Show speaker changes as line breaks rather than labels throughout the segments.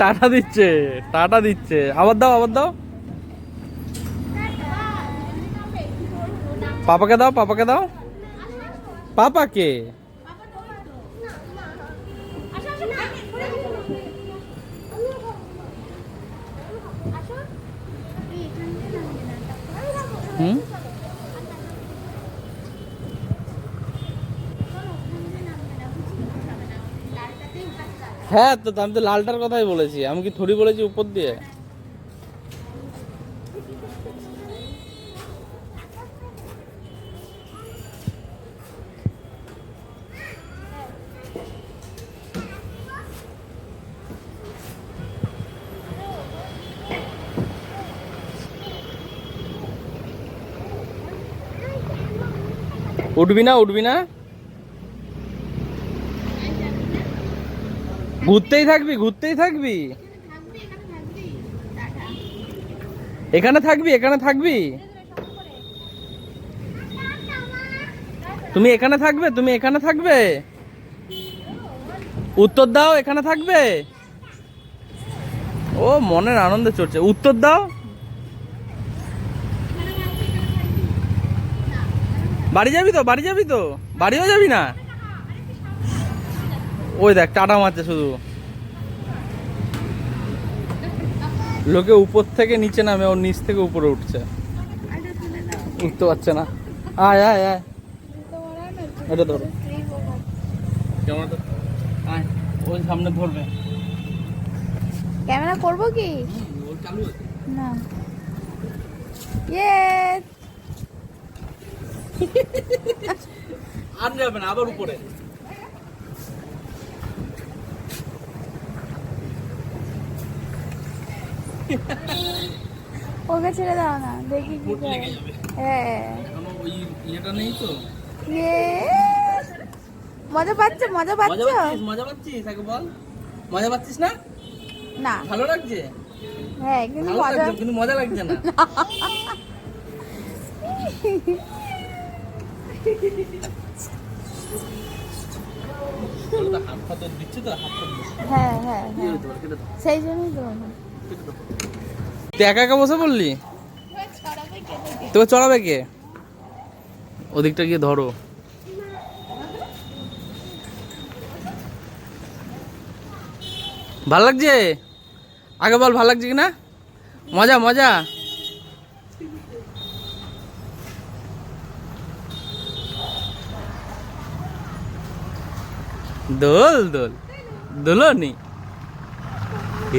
Tata দিচ্ছে tata দিচ্ছে। আবার দাও আবার দাও। পাপাকে দাও পাপাকে দাও। পাপাকে? হুম? হ্যাঁ তো আমি তো লালটার কথাই বলেছি। আমি কি থরি বলেছি উপর দিয়ে? উঠবি না উঠবি না। ঘুরতেই থাকবি ঘুরতেই থাকবি? এখানে থাকবি এখানে থাকবি? তুমি এখানে থাকবে, তুমি এখানে থাকবে? উত্তর দাও, এখানে থাকবে? ও, মনের আনন্দে চড়ছে। উত্তর দাও। বাড়ি যাবি তো? বাড়ি যাবি তো? বাড়িও যাবি না? ওই দেখ টাটা মারছে শুধু। লোকে উপর থেকে নিচে নামে ওর নিচ থেকে উপরে উঠছে। উঠতে পারছে না। আয় আয় আয়। এটা ধরো। কেমন আয় ওই সামনে ধরবে।
ক্যামেরা করব কি? না। ইয়ে।
আর যাবে না আবার উপরে।
ওকে ছেড়ে দাও না দেখি কি করে। হ্যাঁ।
এখনও ওই ইয়েটা নেই তো?
ইয়ে মজা পাচ্ছ মজা পাচ্ছ?
মজা পাচ্ছিস আগে বল। মজা পাচ্ছিস না?
না।
ভালো লাগছে?
হ্যাঁ কিন্তু মজা
কিন্তু মজা লাগছে না। হাত ফাত দিচ্ছে তো হাত ফাত
হ্যাঁ হ্যাঁ হ্যাঁ। সেই জন্যই তো।
তুই একা একা বসে পড়লি? তোকে চড়াবে কে? ওদিকটা গিয়ে ধরো। ভালো লাগছে? আগে বল ভালো লাগছে কি না মজা মজা। দোল দোল। দোলনি। এ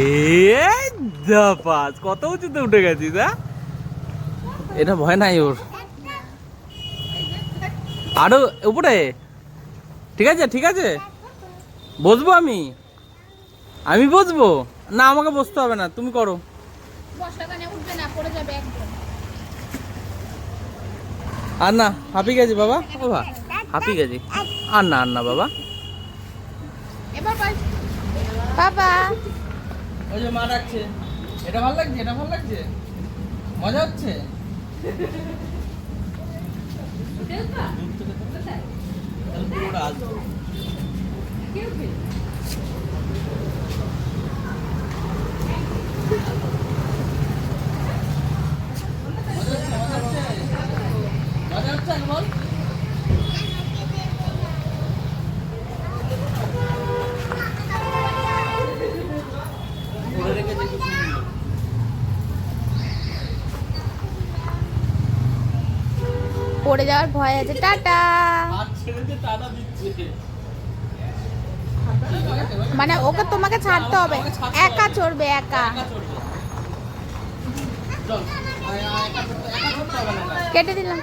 দাপাস কত উঁচুতে উঠে গেছিস হ্যাঁ? এটা ভয় নাই ওর। আরও উপরে। ঠিক আছে ঠিক আছে। বসবো আমি? আমি বসবো? না আমাকে বসতে হবে না তুমি করো। আর না হাঁপি গেছি বাবা। বাবা হাঁপি গেছি। আর না আর না বাবা।
বাবা।
ওই যে মা ডাকছে। এটা ভালো লাগছে এটা ভালো লাগছে? মজা হচ্ছে? আসবে।
পড়ে যাওয়ার ভয় আছে। টাটা। মানে ওকে তোমাকে ছাড়তে হবে। একা চড়বে, একা। কেটে দিলাম।